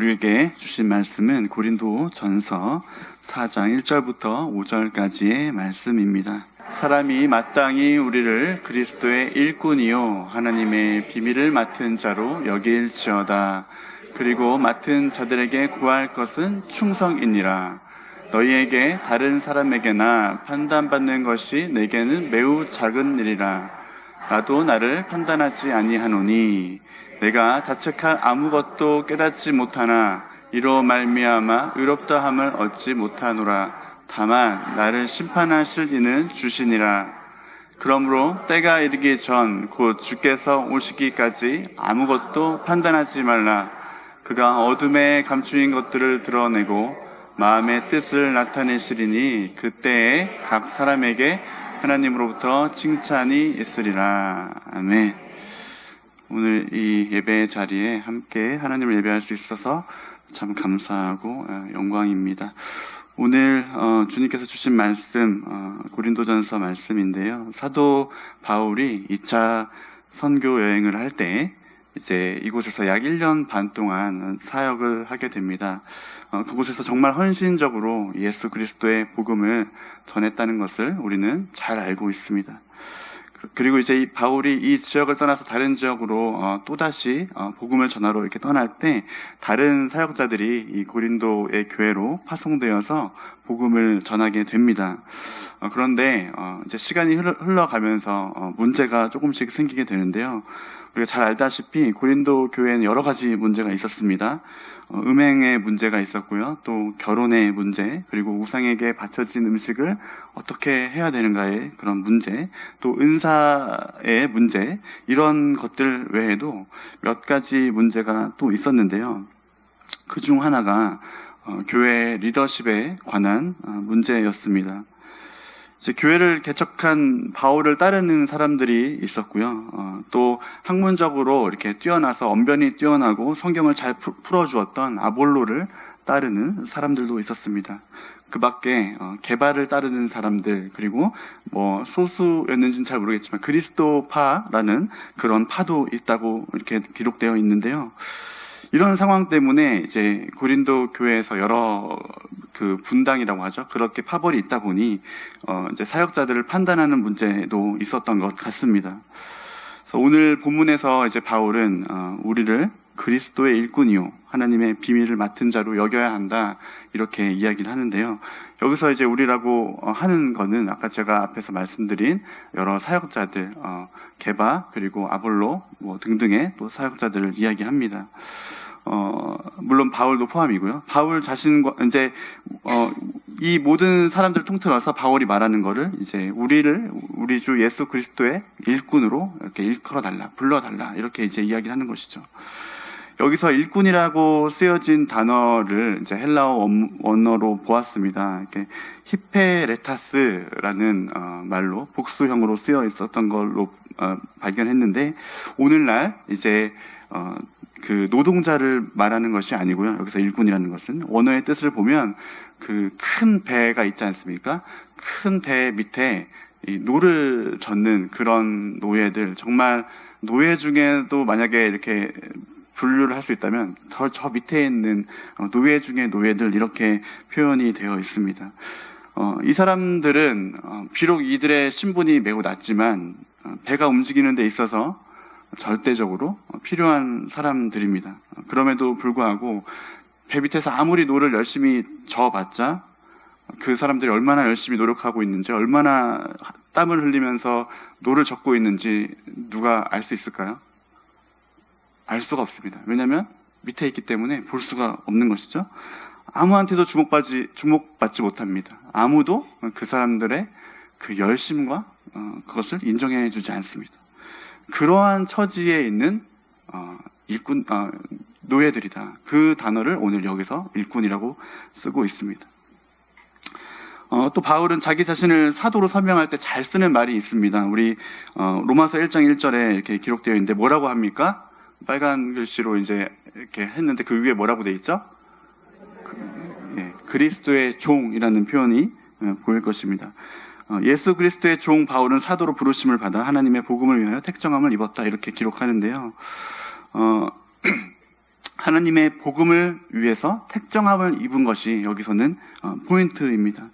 우리에게 주신 말씀은 고린도 전서 4장 1절부터 5절까지의 말씀입니다. 사람이 마땅히 우리를 그리스도의 일꾼이요 하나님의 비밀을 맡은 자로 여길지어다. 그리고 맡은 자들에게 구할 것은 충성이니라. 너희에게 다른 사람에게나 판단받는 것이 내게는 매우 작은 일이라. 나도 나를 판단하지 아니하노니 내가 자책할 아무것도 깨닫지 못하나 이로 말미암아 의롭다 함을 얻지 못하노라. 다만 나를 심판하실 이는 주시니라. 그러므로 때가 이르기 전 곧 주께서 오시기까지 아무것도 판단하지 말라. 그가 어둠에 감추인 것들을 드러내고 마음의 뜻을 나타내시리니 그때에 각 사람에게 하나님으로부터 칭찬이 있으리라. 아멘. 오늘 이 예배 자리에 함께 하나님을 예배할 수 있어서 참 감사하고 어, 영광입니다. 오늘 어, 주님께서 주신 말씀 어, 고린도전서 말씀인데요. 사도 바울이 2차 선교 여행을 할 때 이제 이곳에서 약 1년 반 동안 사역을 하게 됩니다. 어, 그곳에서 정말 헌신적으로 예수 그리스도의 복음을 전했다는 것을 우리는 잘 알고 있습니다. 그리고 이제 이 바울이 이 지역을 떠나서 다른 지역으로 어, 또다시 어, 복음을 전하러 이렇게 떠날 때 다른 사역자들이 이 고린도의 교회로 파송되어서 복음을 전하게 됩니다. 어, 그런데 어, 이제 시간이 흘러, 흘러가면서 어, 문제가 조금씩 생기게 되는데요. 우리가 잘 알다시피 고린도 교회는 여러 가지 문제가 있었습니다. 어, 음행의 문제가 있었고요. 또 결혼의 문제, 그리고 우상에게 바쳐진 음식을 어떻게 해야 되는가의 그런 문제, 또 은사의 문제, 이런 것들 외에도 몇 가지 문제가 또 있었는데요. 그 중 하나가 어, 교회 리더십에 관한 어, 문제였습니다. 교회를 개척한 바울을 따르는 사람들이 있었고요. 어, 또 학문적으로 이렇게 뛰어나서 언변이 뛰어나고 성경을 잘 푸- 풀어주었던 아볼로를 따르는 사람들도 있었습니다. 그 밖에 어, 개발을 따르는 사람들 그리고 뭐 소수였는지는 잘 모르겠지만 그리스도파라는 그런 파도 있다고 이렇게 기록되어 있는데요. 이런 상황 때문에 이제 고린도 교회에서 여러 그 분당이라고 하죠. 그렇게 파벌이 있다 보니 어 이제 사역자들을 판단하는 문제도 있었던 것 같습니다. 그래서 오늘 본문에서 이제 바울은 어 우리를 그리스도의 일꾼이요 하나님의 비밀을 맡은 자로 여겨야 한다 이렇게 이야기를 하는데요. 여기서 이제 우리라고 어, 하는 거는 아까 제가 앞에서 말씀드린 여러 사역자들 어, 개바 그리고 아볼로 뭐 등등의 또 사역자들을 이야기합니다. 어, 물론 바울도 포함이고요. 바울 자신과 이제 어, 이 모든 사람들 통틀어서 바울이 말하는 거를 이제 우리를 우리 주 예수 그리스도의 일꾼으로 이렇게 일컬어 달라, 불러 달라 이렇게 이제 이야기를 하는 것이죠. 여기서 일꾼이라고 쓰여진 단어를 이제 헬라어 원- 원어로 보았습니다. 이렇게 히페레타스라는 어, 말로 복수형으로 쓰여 있었던 걸로 어, 발견했는데 오늘날 이제 어, 그 노동자를 말하는 것이 아니고요. 여기서 일꾼이라는 것은 원어의 뜻을 보면 그 큰 배가 있지 않습니까? 큰 배 밑에 이 노를 젓는 그런 노예들 정말 노예 중에도 만약에 이렇게 분류를 할 수 있다면 더저 밑에 있는 어, 노예 중의 노예들 이렇게 표현이 되어 있습니다. 어, 이 사람들은 어, 비록 이들의 신분이 매우 낮지만 어, 배가 움직이는 데 있어서 절대적으로 어, 필요한 사람들입니다. 어, 그럼에도 불구하고 배 밑에서 아무리 노를 열심히 저어봤자 그 사람들이 얼마나 열심히 노력하고 있는지 얼마나 땀을 흘리면서 노를 젓고 있는지 누가 알 수 있을까요? 알 수가 없습니다. 왜냐하면 밑에 있기 때문에 볼 수가 없는 것이죠. 아무한테도 주목받지, 주목받지 못합니다. 아무도 그 사람들의 그 열심과 어, 그것을 인정해 주지 않습니다. 그러한 처지에 있는 어, 일꾼, 어, 노예들이다. 그 단어를 오늘 여기서 일꾼이라고 쓰고 있습니다. 어, 또 바울은 자기 자신을 사도로 설명할 때 잘 쓰는 말이 있습니다. 우리 어, 로마서 1장 1절에 이렇게 기록되어 있는데 뭐라고 합니까? 빨간 글씨로 이제 이렇게 했는데 그 위에 뭐라고 돼 있죠? 그, 예, 그리스도의 종이라는 표현이 어, 보일 것입니다. 어, 예수 그리스도의 종 바울은 사도로 부르심을 받아 하나님의 복음을 위하여 택정함을 입었다 이렇게 기록하는데요. 어, 하나님의 복음을 위해서 택정함을 입은 것이 여기서는 어, 포인트입니다.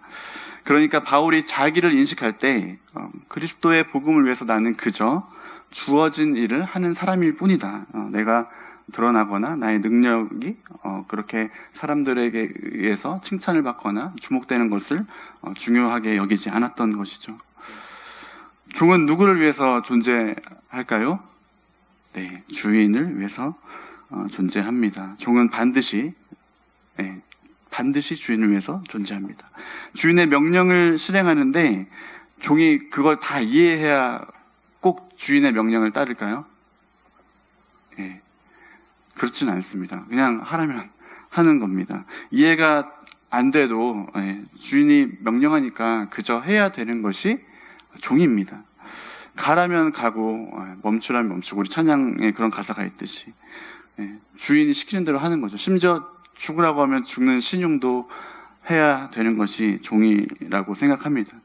그러니까 바울이 자기를 인식할 때 어, 그리스도의 복음을 위해서 나는 그저 주어진 일을 하는 사람일 뿐이다. 어, 내가 드러나거나 나의 능력이 어, 그렇게 사람들에게 의해서 칭찬을 받거나 주목되는 것을 어, 중요하게 여기지 않았던 것이죠. 종은 누구를 위해서 존재할까요? 네, 주인을 위해서 어, 존재합니다. 종은 반드시 네, 반드시 주인을 위해서 존재합니다. 주인의 명령을 실행하는데 종이 그걸 다 이해해야 꼭 주인의 명령을 따를까요? 예. 그렇진 않습니다. 그냥 하라면 하는 겁니다. 이해가 안 돼도 예, 주인이 명령하니까 그저 해야 되는 것이 종입니다. 가라면 가고 예, 멈추라면 멈추고 우리 찬양에 그런 가사가 있듯이 예, 주인이 시키는 대로 하는 거죠. 심지어 죽으라고 하면 죽는 신용도 해야 되는 것이 종이라고 생각합니다.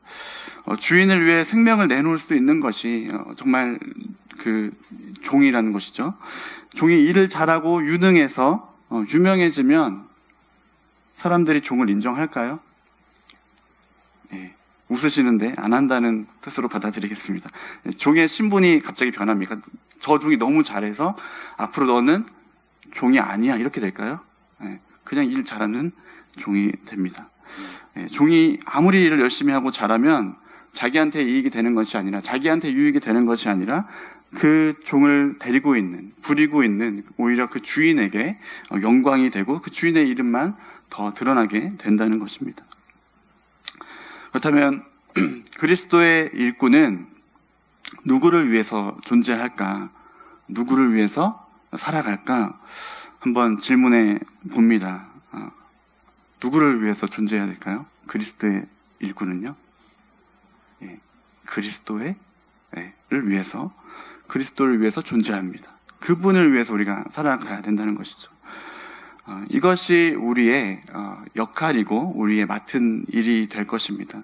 어, 주인을 위해 생명을 내놓을 수 있는 것이 어, 정말 그 종이라는 것이죠. 종이 일을 잘하고 유능해서 어, 유명해지면 사람들이 종을 인정할까요? 예, 웃으시는데 안 한다는 뜻으로 받아들이겠습니다. 예, 종의 신분이 갑자기 변합니까? 저 종이 너무 잘해서 앞으로 너는 종이 아니야 이렇게 될까요? 예, 그냥 일 잘하는 종이 됩니다. 예, 종이 아무리 일을 열심히 하고 잘하면 자기한테 이익이 되는 것이 아니라 자기한테 유익이 되는 것이 아니라 그 종을 데리고 있는 부리고 있는 오히려 그 주인에게 어, 영광이 되고 그 주인의 이름만 더 드러나게 된다는 것입니다. 그렇다면 그리스도의 일꾼은 누구를 위해서 존재할까? 누구를 위해서 살아갈까? 한번 질문해 봅니다. 어, 누구를 위해서 존재해야 될까요? 그리스도의 일꾼은요? 예, 그리스도의 예, 를 위해서 그리스도를 위해서 존재합니다. 그분을 위해서 우리가 살아가야 된다는 것이죠. 어, 이것이 우리의 어, 역할이고 우리의 맡은 일이 될 것입니다.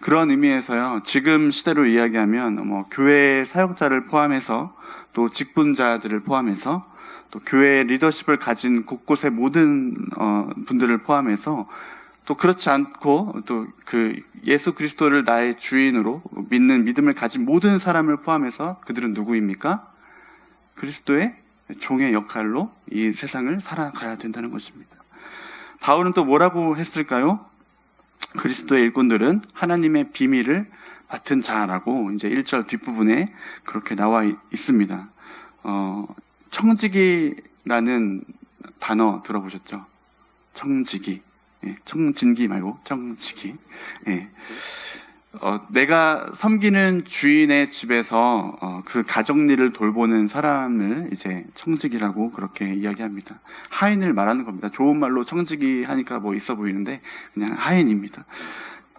그런 의미에서요, 지금 시대로 이야기하면 뭐 교회 사역자를 포함해서 또 직분자들을 포함해서 또 교회 리더십을 가진 곳곳의 모든 어, 분들을 포함해서 또 그렇지 않고 또 그 예수 그리스도를 나의 주인으로 믿는 믿음을 가진 모든 사람을 포함해서 그들은 누구입니까? 그리스도의 종의 역할로 이 세상을 살아가야 된다는 것입니다. 바울은 또 뭐라고 했을까요? 그리스도의 일꾼들은 하나님의 비밀을 맡은 자라고 이제 1절 뒷부분에 그렇게 나와 있습니다. 어, 청지기라는 단어 들어보셨죠? 청지기. 예, 청진기 말고 청지기. 예. 어, 내가 섬기는 주인의 집에서 어, 그 가정 일을 돌보는 사람을 이제 청지기라고 그렇게 이야기합니다. 하인을 말하는 겁니다. 좋은 말로 청지기 하니까 뭐 있어 보이는데 그냥 하인입니다.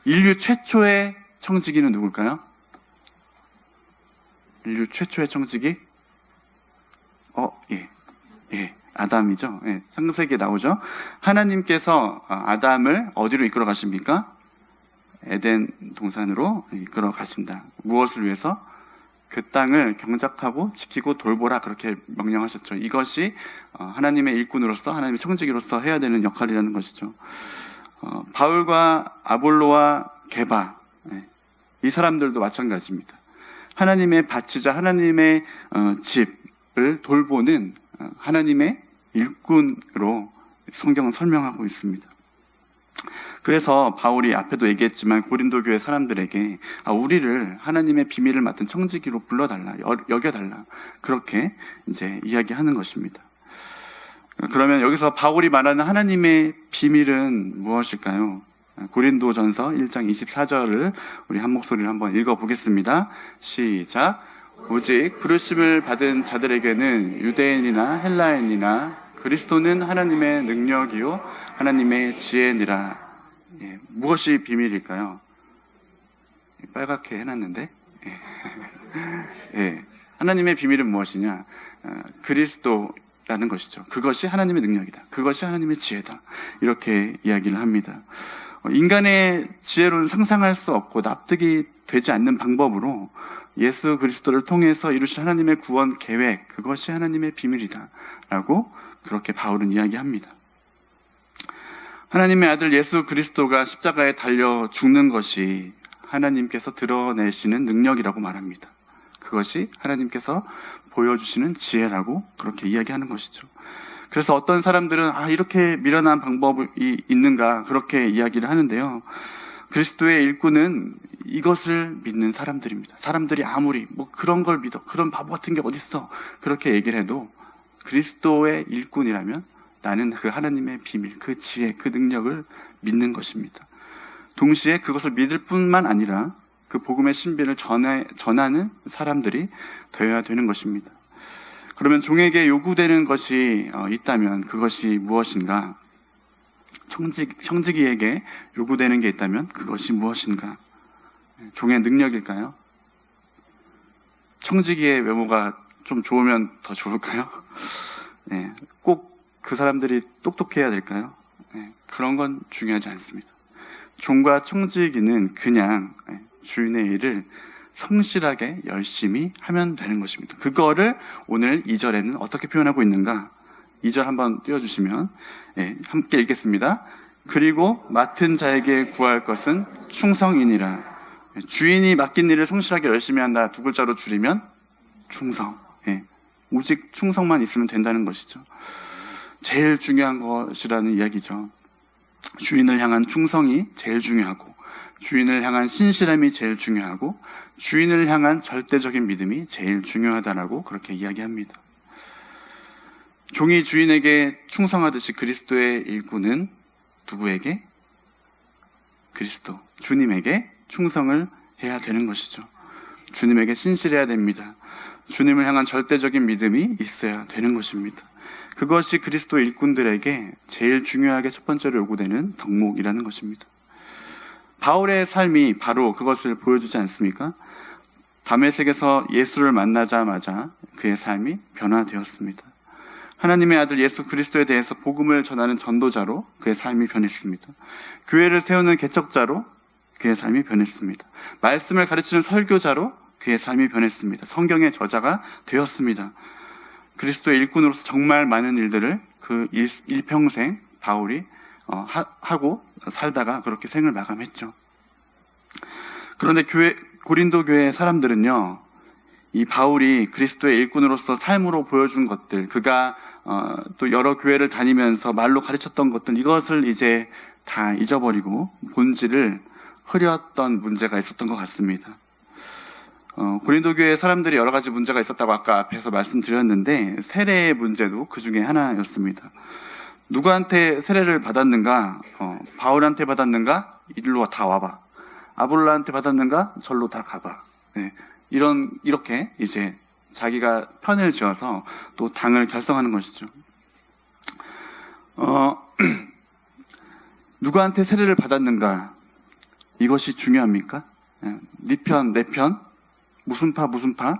인류 최초의 청지기는 누굴까요? 인류 최초의 청지기? 어, 예, 예, 아담이죠. 예, 창세기에 나오죠. 하나님께서 아, 아담을 어디로 이끌어 가십니까? 에덴 동산으로 이끌어 가신다. 무엇을 위해서? 그 땅을 경작하고 지키고 돌보라 그렇게 명령하셨죠. 이것이 어, 하나님의 일꾼으로서 하나님의 청지기로서 해야 되는 역할이라는 것이죠. 어, 바울과 아볼로와 게바 예, 이 사람들도 마찬가지입니다. 하나님의 바치자 하나님의 어, 집을 돌보는 어, 하나님의 일꾼으로 성경은 설명하고 있습니다. 그래서 바울이 앞에도 얘기했지만 고린도 교회 사람들에게 아, 우리를 하나님의 비밀을 맡은 청지기로 불러달라 여- 여겨달라 그렇게 이제 이야기하는 것입니다. 그러면 여기서 바울이 말하는 하나님의 비밀은 무엇일까요? 고린도전서 1장 24절을 우리 한 목소리로 한번 읽어보겠습니다. 시작. 오직 부르심을 받은 자들에게는 유대인이나 헬라인이나 그리스도는 하나님의 능력이요 하나님의 지혜니라. 예, 무엇이 비밀일까요? 빨갛게 해놨는데. 예. 예, 하나님의 비밀은 무엇이냐? 어, 그리스도라는 것이죠. 그것이 하나님의 능력이다. 그것이 하나님의 지혜다. 이렇게 이야기를 합니다. 어, 인간의 지혜로는 상상할 수 없고 납득이 되지 않는 방법으로 예수 그리스도를 통해서 이루신 하나님의 구원 계획, 그것이 하나님의 비밀이다. 라고 그렇게 바울은 이야기합니다. 하나님의 아들 예수 그리스도가 십자가에 달려 죽는 것이 하나님께서 드러내시는 능력이라고 말합니다. 그것이 하나님께서 보여주시는 지혜라고 그렇게 이야기하는 것이죠. 그래서 어떤 사람들은 아 이렇게 미련한 방법이 있는가 그렇게 이야기를 하는데요. 그리스도의 일꾼은 이것을 믿는 사람들입니다. 사람들이 아무리 뭐 그런 걸 믿어 그런 바보 같은 게 어딨어 그렇게 얘기를 해도 그리스도의 일꾼이라면 나는 그 하나님의 비밀, 그 지혜, 그 능력을 믿는 것입니다. 동시에 그것을 믿을 뿐만 아니라 그 복음의 신비를 전해, 전하는 사람들이 되어야 되는 것입니다. 그러면 종에게 요구되는 것이 어, 있다면 그것이 무엇인가? 청직, 청지기에게 요구되는 게 있다면 그것이 무엇인가? 종의 능력일까요? 청지기의 외모가 좀 좋으면 더 좋을까요? 네, 꼭 그 사람들이 똑똑해야 될까요? 네, 그런 건 중요하지 않습니다. 종과 청지기는 그냥 네, 주인의 일을 성실하게 열심히 하면 되는 것입니다. 그거를 오늘 2절에는 어떻게 표현하고 있는가? 2절 한번 띄워주시면 예, 함께 읽겠습니다. 그리고 맡은 자에게 구할 것은 충성이니라. 예, 주인이 맡긴 일을 성실하게 열심히 한다. 두 글자로 줄이면 충성. 예, 오직 충성만 있으면 된다는 것이죠. 제일 중요한 것이라는 이야기죠. 주인을 향한 충성이 제일 중요하고 주인을 향한 신실함이 제일 중요하고 주인을 향한 절대적인 믿음이 제일 중요하다라고 그렇게 이야기합니다. 종이 주인에게 충성하듯이 그리스도의 일꾼은 누구에게? 그리스도, 주님에게 충성을 해야 되는 것이죠. 주님에게 신실해야 됩니다. 주님을 향한 절대적인 믿음이 있어야 되는 것입니다. 그것이 그리스도 일꾼들에게 제일 중요하게 첫 번째로 요구되는 덕목이라는 것입니다. 바울의 삶이 바로 그것을 보여주지 않습니까? 담에색에서 예수를 만나자마자 그의 삶이 변화되었습니다. 하나님의 아들 예수 그리스도에 대해서 복음을 전하는 전도자로 그의 삶이 변했습니다. 교회를 세우는 개척자로 그의 삶이 변했습니다. 말씀을 가르치는 설교자로 그의 삶이 변했습니다. 성경의 저자가 되었습니다. 그리스도의 일꾼으로서 정말 많은 일들을 그 일, 일평생 바울이 어, 하, 고 살다가 그렇게 생을 마감했죠. 그런데 교회 고린도 교회 사람들은요, 이 바울이 그리스도의 일꾼으로서 삶으로 보여준 것들, 그가 어, 또 여러 교회를 다니면서 말로 가르쳤던 것들, 이것을 이제 다 잊어버리고 본질을 흐렸던 문제가 있었던 것 같습니다. 어, 고린도 교회 사람들이 여러 가지 문제가 있었다고 아까 앞에서 말씀드렸는데 세례의 문제도 그 중에 하나였습니다. 누구한테 세례를 받았는가? 어, 바울한테 받았는가? 이리로 다 와봐. 아볼라한테 받았는가? 절로 다 가봐. 네. 이런 이렇게 이제 자기가 편을 지어서 또 당을 결성하는 것이죠. 어, 누구한테 세례를 받았는가? 이것이 중요합니까? 네 편, 내 편, 무슨 파, 무슨 파?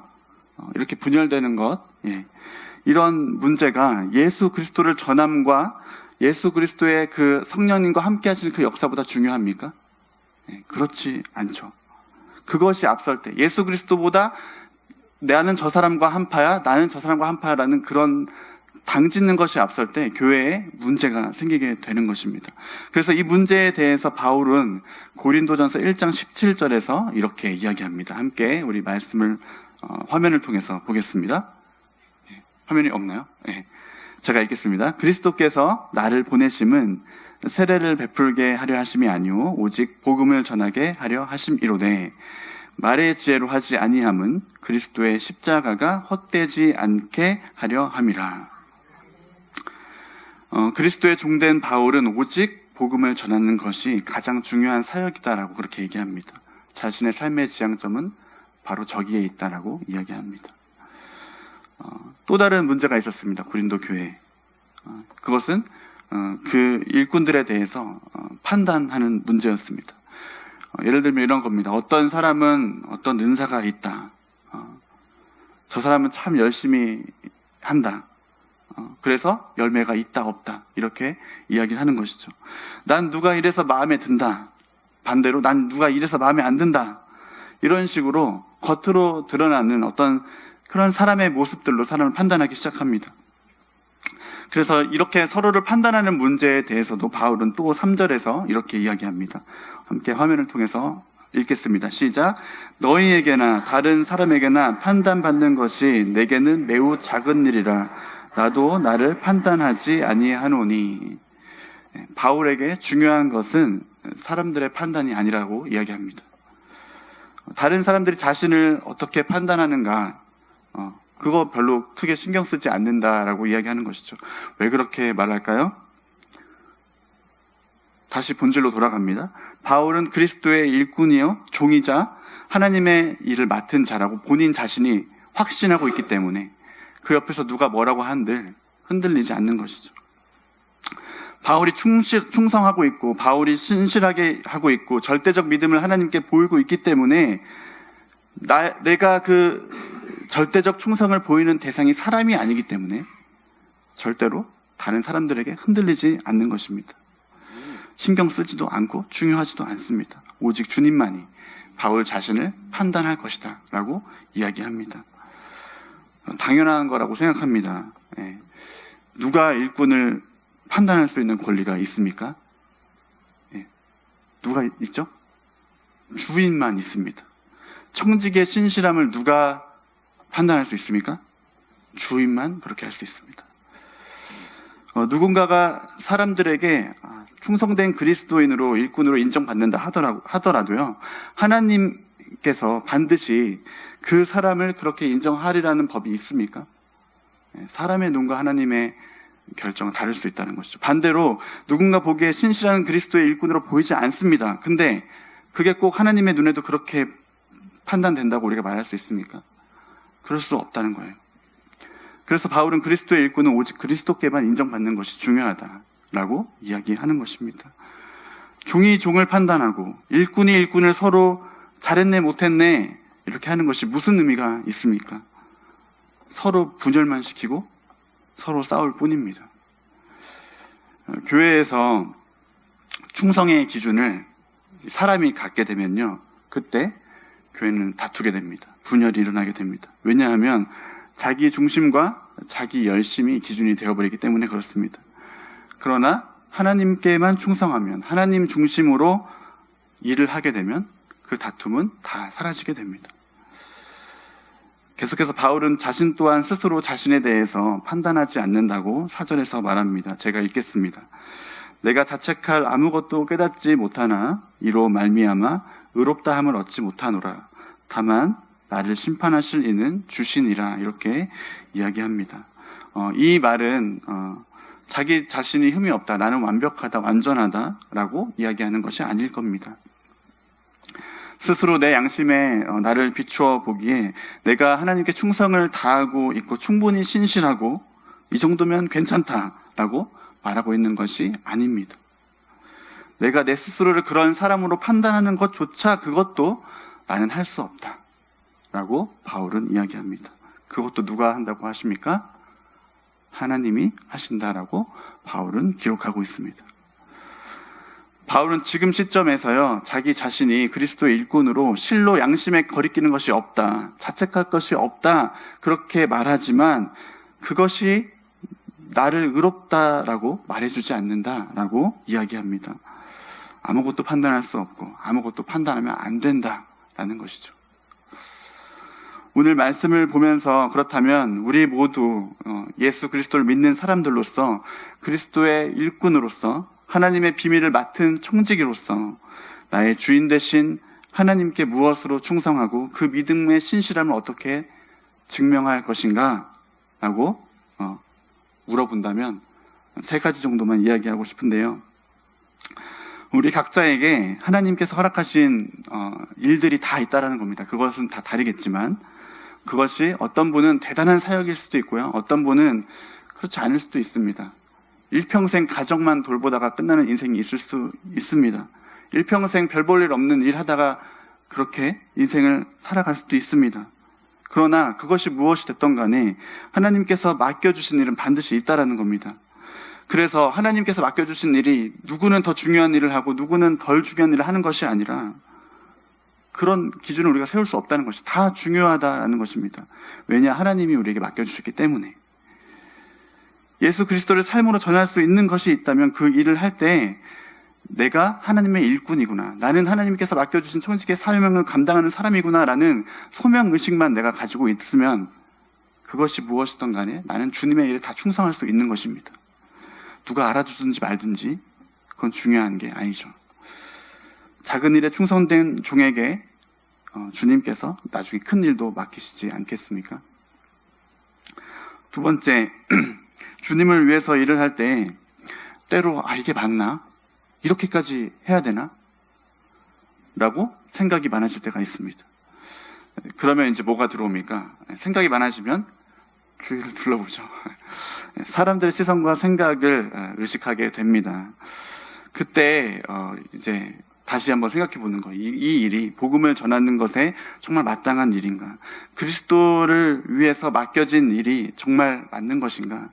어, 이렇게 분열되는 것. 예. 이런 문제가 예수 그리스도를 전함과 예수 그리스도의 그 성령님과 함께 하시는 그 역사보다 중요합니까? 예, 그렇지 않죠. 그것이 앞설 때 예수 그리스도보다 나는 저 사람과 한파야, 나는 저 사람과 한파야라는 그런 당 짓는 것이 앞설 때 교회에 문제가 생기게 되는 것입니다. 그래서 이 문제에 대해서 바울은 고린도전서 1장 17절에서 이렇게 이야기합니다. 함께 우리 말씀을 어, 화면을 통해서 보겠습니다. 예, 화면이 없나요? 네. 제가 읽겠습니다. 그리스도께서 나를 보내심은 세례를 베풀게 하려 하심이 아니오 오직 복음을 전하게 하려 하심이로되 말의 지혜로 하지 아니함은 그리스도의 십자가가 헛되지 않게 하려 함이라. 어, 그리스도의 종된 바울은 오직 복음을 전하는 것이 가장 중요한 사역이다라고 그렇게 얘기합니다. 자신의 삶의 지향점은 바로 저기에 있다라고 이야기합니다. 어, 또 다른 문제가 있었습니다. 고린도 교회. 어, 그것은 어, 그 일꾼들에 대해서 어, 판단하는 문제였습니다. 어, 예를 들면 이런 겁니다. 어떤 사람은 어떤 은사가 있다. 어, 저 사람은 참 열심히 한다. 어, 그래서 열매가 있다 없다 이렇게 이야기를 하는 것이죠. 난 누가 이래서 마음에 든다. 반대로 난 누가 이래서 마음에 안 든다. 이런 식으로 겉으로 드러나는 어떤 그런 사람의 모습들로 사람을 판단하기 시작합니다. 그래서 이렇게 서로를 판단하는 문제에 대해서도 바울은 또 3절에서 이렇게 이야기합니다. 함께 화면을 통해서 읽겠습니다. 시작. 너희에게나 다른 사람에게나 판단받는 것이 내게는 매우 작은 일이라 나도 나를 판단하지 아니하노니. 예, 바울에게 중요한 것은 사람들의 판단이 아니라고 이야기합니다. 다른 사람들이 자신을 어떻게 판단하는가, 어, 그거 별로 크게 신경 쓰지 않는다라고 이야기하는 것이죠. 왜 그렇게 말할까요? 다시 본질로 돌아갑니다. 바울은 그리스도의 일꾼이요, 종이자 하나님의 일을 맡은 자라고 본인 자신이 확신하고 있기 때문에 그 옆에서 누가 뭐라고 한들 흔들리지 않는 것이죠. 바울이 충실, 충성하고 있고, 바울이 신실하게 하고 있고, 절대적 믿음을 하나님께 보이고 있기 때문에, 나, 내가 그 절대적 충성을 보이는 대상이 사람이 아니기 때문에, 절대로 다른 사람들에게 흔들리지 않는 것입니다. 신경 쓰지도 않고 중요하지도 않습니다. 오직 주님만이 바울 자신을 판단할 것이다. 라고 이야기합니다. 당연한 거라고 생각합니다. 예. 누가 일꾼을 판단할 수 있는 권리가 있습니까? 예. 누가 있죠? 주인만 있습니다. 청직의 신실함을 누가 판단할 수 있습니까? 주인만 그렇게 할 수 있습니다. 어, 누군가가 사람들에게 아, 충성된 그리스도인으로 일꾼으로 인정받는다 하더라도, 하더라도요, 하나님 께서 반드시 그 사람을 그렇게 인정하리라는 법이 있습니까? 예, 사람의 눈과 하나님의 결정은 다를 수 있다는 것이죠. 반대로 누군가 보기에 신실한 그리스도의 일꾼으로 보이지 않습니다. 근데 그게 꼭 하나님의 눈에도 그렇게 판단된다고 우리가 말할 수 있습니까? 그럴 수 없다는 거예요. 그래서 바울은 그리스도의 일꾼은 오직 그리스도께만 인정받는 것이 중요하다라고 이야기하는 것입니다. 종이 종을 판단하고 일꾼이 일꾼을 서로 잘했네 못했네 이렇게 하는 것이 무슨 의미가 있습니까? 서로 분열만 시키고 서로 싸울 뿐입니다. 어, 교회에서 충성의 기준을 사람이 갖게 되면요. 그때 교회는 다투게 됩니다. 분열이 일어나게 됩니다. 왜냐하면 자기 중심과 자기 열심이 기준이 되어버리기 때문에 그렇습니다. 그러나 하나님께만 충성하면 하나님 중심으로 일을 하게 되면 그 다툼은 다 사라지게 됩니다. 계속해서 바울은 자신 또한 스스로 자신에 대해서 판단하지 않는다고 사절에서 말합니다. 제가 읽겠습니다. 내가 자책할 아무것도 깨닫지 못하나 이로 말미암아 의롭다함을 얻지 못하노라. 다만 나를 심판하실 이는 주시니라 이렇게 이야기합니다. 어, 이 말은 어, 자기 자신이 흠이 없다, 나는 완벽하다, 완전하다라고 이야기하는 것이 아닐 겁니다. 스스로 내 양심에 어, 나를 비추어 보기에 내가 하나님께 충성을 다하고 있고 충분히 신실하고 이 정도면 괜찮다라고 말하고 있는 것이 아닙니다. 내가 내 스스로를 그런 사람으로 판단하는 것조차 그것도 나는 할 수 없다. 라고 바울은 이야기합니다. 그것도 누가 한다고 하십니까? 하나님이 하신다라고 바울은 기록하고 있습니다. 바울은 지금 시점에서요, 자기 자신이 그리스도의 일꾼으로 실로 양심에 거리끼는 것이 없다, 자책할 것이 없다, 그렇게 말하지만 그것이 나를 의롭다라고 말해주지 않는다라고 이야기합니다. 아무것도 판단할 수 없고 아무것도 판단하면 안 된다라는 것이죠. 오늘 말씀을 보면서 그렇다면 우리 모두 어, 예수 그리스도를 믿는 사람들로서 그리스도의 일꾼으로서 하나님의 비밀을 맡은 청지기로서 나의 주인 대신 하나님께 무엇으로 충성하고 그 믿음의 신실함을 어떻게 증명할 것인가? 라고 어, 물어본다면 세 가지 정도만 이야기하고 싶은데요. 우리 각자에게 하나님께서 허락하신 어, 일들이 다 있다라는 겁니다. 그것은 다 다르겠지만 그것이 어떤 분은 대단한 사역일 수도 있고요. 어떤 분은 그렇지 않을 수도 있습니다. 일평생 가정만 돌보다가 끝나는 인생이 있을 수 있습니다. 일평생 별 볼 일 없는 일 하다가 그렇게 인생을 살아갈 수도 있습니다. 그러나 그것이 무엇이 됐던 간에 하나님께서 맡겨주신 일은 반드시 있다라는 겁니다. 그래서 하나님께서 맡겨주신 일이 누구는 더 중요한 일을 하고 누구는 덜 중요한 일을 하는 것이 아니라 그런 기준을 우리가 세울 수 없다는 것이 다 중요하다는 것입니다. 왜냐 하나님이 우리에게 맡겨주셨기 때문에 예수 그리스도를 삶으로 전할 수 있는 것이 있다면 그 일을 할 때 내가 하나님의 일꾼이구나. 나는 하나님께서 맡겨주신 청직의 사명을 감당하는 사람이구나 라는 소명 의식만 내가 가지고 있으면 그것이 무엇이든 간에 나는 주님의 일에 다 충성할 수 있는 것입니다. 누가 알아주든지 말든지 그건 중요한 게 아니죠. 작은 일에 충성된 종에게 어, 주님께서 나중에 큰 일도 맡기시지 않겠습니까? 두 번째, 주님을 위해서 일을 할 때 때로 아 이게 맞나? 이렇게까지 해야 되나? 라고 생각이 많아질 때가 있습니다. 그러면 이제 뭐가 들어옵니까? 생각이 많아지면 주위를 둘러보죠. 사람들의 시선과 생각을 어, 의식하게 됩니다. 그때 어, 이제 다시 한번 생각해 보는 거예요. 이, 이 일이 복음을 전하는 것에 정말 마땅한 일인가? 그리스도를 위해서 맡겨진 일이 정말 맞는 것인가?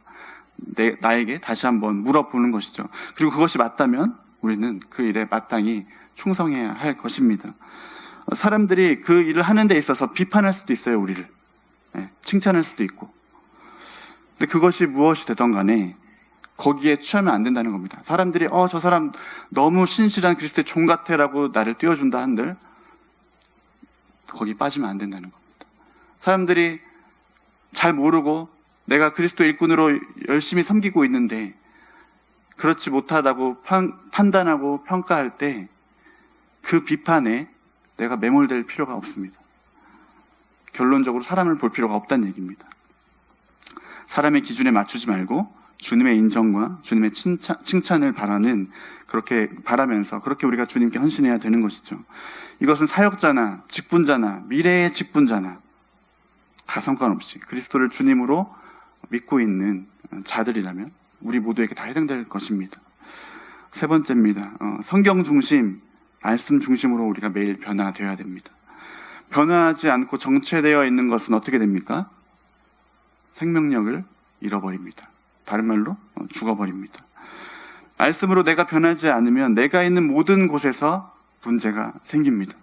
내, 나에게 다시 한번 물어보는 것이죠. 그리고 그것이 맞다면 우리는 그 일에 마땅히 충성해야 할 것입니다. 어, 사람들이 그 일을 하는 데 있어서 비판할 수도 있어요, 우리를. 예, 칭찬할 수도 있고. 근데 그것이 무엇이 되던 간에 거기에 취하면 안 된다는 겁니다. 사람들이 어 저 사람 너무 신실한 그리스도의 종 같아라고 나를 띄워준다 한들 거기 빠지면 안 된다는 겁니다. 사람들이 잘 모르고 내가 그리스도 일꾼으로 열심히 섬기고 있는데 그렇지 못하다고 판, 판단하고 평가할 때 그 비판에 내가 매몰될 필요가 없습니다. 결론적으로 사람을 볼 필요가 없다는 얘기입니다. 사람의 기준에 맞추지 말고 주님의 인정과 주님의 칭찬, 칭찬을 바라는 그렇게 바라면서 그렇게 우리가 주님께 헌신해야 되는 것이죠. 이것은 사역자나 직분자나 미래의 직분자나 다 상관없이 그리스도를 주님으로 믿고 있는 자들이라면 우리 모두에게 다 해당될 것입니다. 세 번째입니다. 어, 성경 중심, 말씀 중심으로 우리가 매일 변화되어야 됩니다. 변화하지 않고 정체되어 있는 것은 어떻게 됩니까? 생명력을 잃어버립니다. 다른 말로 어, 죽어버립니다. 말씀으로 내가 변하지 않으면 내가 있는 모든 곳에서 문제가 생깁니다.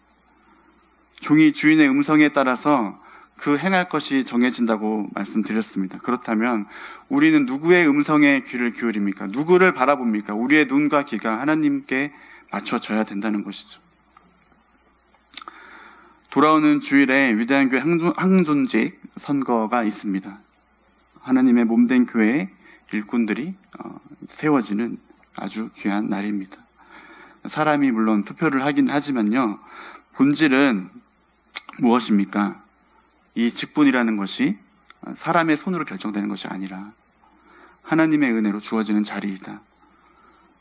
종이 주인의 음성에 따라서 그 행할 것이 정해진다고 말씀드렸습니다. 그렇다면 우리는 누구의 음성에 귀를 기울입니까? 누구를 바라봅니까? 우리의 눈과 귀가 하나님께 맞춰져야 된다는 것이죠. 돌아오는 주일에 위대한 교회 항존직 선거가 있습니다. 하나님의 몸된 교회의 일꾼들이 어, 세워지는 아주 귀한 날입니다. 사람이 물론 투표를 하긴 하지만요, 본질은 무엇입니까? 이 직분이라는 것이 사람의 손으로 결정되는 것이 아니라 하나님의 은혜로 주어지는 자리이다.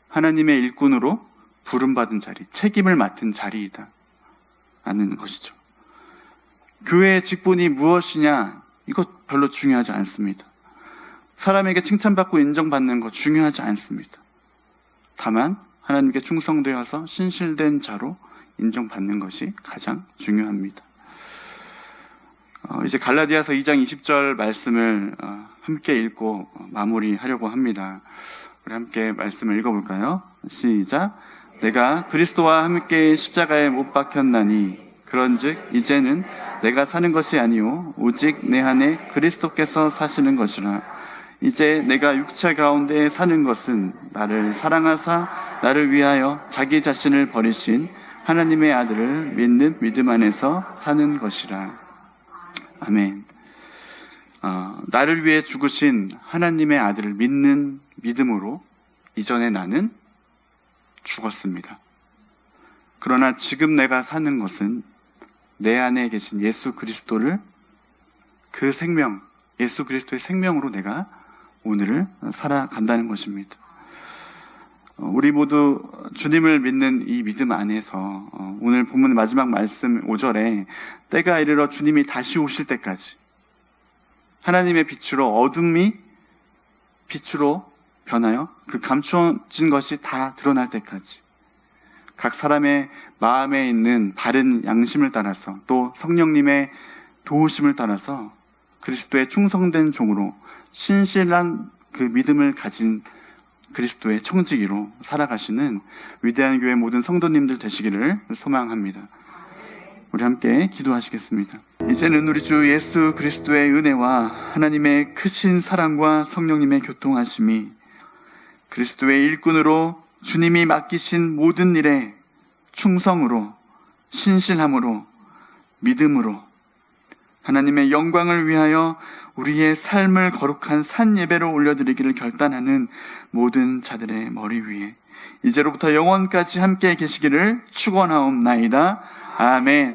하나님의 일꾼으로 부름받은 자리, 책임을 맡은 자리이다. 라는 것이죠. 교회의 직분이 무엇이냐? 이것 별로 중요하지 않습니다. 사람에게 칭찬받고 인정받는 것 중요하지 않습니다. 다만 하나님께 충성되어서 신실된 자로 인정받는 것이 가장 중요합니다. 어, 이제 갈라디아서 2장 20절 말씀을 어, 함께 읽고 마무리하려고 합니다. 우리 함께 말씀을 읽어볼까요? 시작. 내가 그리스도와 함께 십자가에 못 박혔나니 그런즉 이제는 내가 사는 것이 아니요 오직 내 안에 그리스도께서 사시는 것이라 이제 내가 육체 가운데 사는 것은 나를 사랑하사 나를 위하여 자기 자신을 버리신 하나님의 아들을 믿는 믿음 안에서 사는 것이라 아멘 어, 나를 위해 죽으신 하나님의 아들을 믿는 믿음으로 이전에 나는 죽었습니다. 그러나 지금 내가 사는 것은 내 안에 계신 예수 그리스도를 그 생명, 예수 그리스도의 생명으로 내가 오늘을 살아간다는 것입니다. 어, 우리 모두 주님을 믿는 이 믿음 안에서 어, 오늘 본문 마지막 말씀 5절에 때가 이르러 주님이 다시 오실 때까지 하나님의 빛으로 어둠이 빛으로 변하여 그 감추어진 것이 다 드러날 때까지 각 사람의 마음에 있는 바른 양심을 따라서 또 성령님의 도우심을 따라서 그리스도의 충성된 종으로 신실한 그 믿음을 가진 그리스도의 청지기로 살아가시는 위대한 교회 모든 성도님들 되시기를 소망합니다. 우리 함께 기도하시겠습니다. 이제는 우리 주 예수 그리스도의 은혜와 하나님의 크신 사랑과 성령님의 교통하심이 그리스도의 일꾼으로 주님이 맡기신 모든 일에 충성으로 신실함으로 믿음으로 하나님의 영광을 위하여 우리의 삶을 거룩한 산 예배로 올려드리기를 결단하는 모든 자들의 머리 위에 이제로부터 영원까지 함께 계시기를 축원하옵나이다. 아멘.